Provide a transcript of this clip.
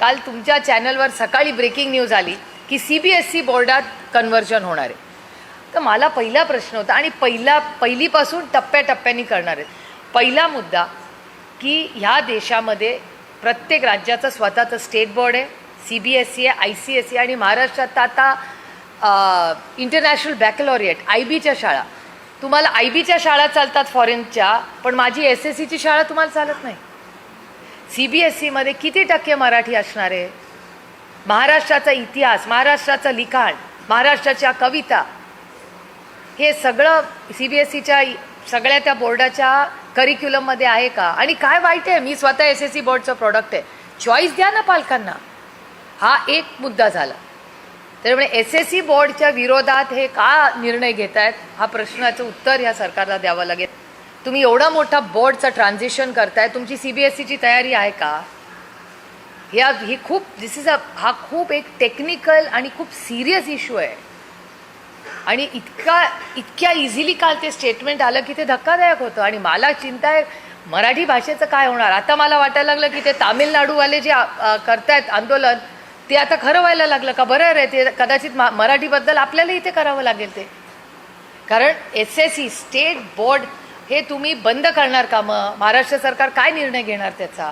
काल तुमच्या चॅनलवर सकाळी ब्रेकिंग न्यूज आली की सी बी एस सी बोर्डात कन्व्हर्जन होणार आहे. तर मला पहिला प्रश्न होता आणि पहिला पहिलीपासून टप्प्याटप्प्याने करणार आहेत. पहिला मुद्दा की ह्या देशामध्ये प्रत्येक राज्याचं स्वतःचं स्टेट बोर्ड आहे सी बी एस सी आहे आय सी एस सी आणि महाराष्ट्रात आता इंटरनॅशनल बॅकलॉरिएट आय बीच्या शाळा. तुम्हाला आय बीच्या शाळा चालतात फॉरेनच्या पण माझी एस एस सीची शाळा तुम्हाला चालत नाही. सी बी एस सीमध्ये किती टक्के मराठी असणार आहे? महाराष्ट्राचा इतिहास महाराष्ट्राचं लिखाण महाराष्ट्राच्या कविता हे सगळं सी बी एस सीच्या सगळ्या त्या बोर्डाच्या करिक्युलममध्ये आहे का? आणि काय वाईट आहे? मी स्वतः एस एस सी बोर्डचं प्रॉडक्ट आहे. चॉईस द्या ना पालकांना. हा एक मुद्दा झाला. त्यामुळे एस एस सी बोर्डच्या विरोधात हे का निर्णय घेत आहेत हा प्रश्नाचं उत्तर ह्या सरकारला द्यावं लागेल. तुम्ही एवढा मोठा बोर्डचं ट्रान्झिशन करताय तुमची सी बी एस सीची तयारी आहे का? ह्या ही खूप दिस इज अ हा खूप एक टेक्निकल आणि खूप सिरियस इश्यू आहे. आणि इतका इतक्या इझिली काल ते स्टेटमेंट आलं की ते धक्कादायक होतं. आणि मला चिंता आहे मराठी भाषेचं काय होणार? आता मला वाटायला लागलं की ते तामिळनाडूवाले जे करतायत आंदोलन ते आता खरं व्हायला लागलं का? बरं रे ते कदाचित मराठीबद्दल आपल्याला इथे करावं लागेल ते. कारण S S C state board हे तुम्ही बंद करणार का मग? महाराष्ट्र सरकार काय निर्णय घेणार त्याचा?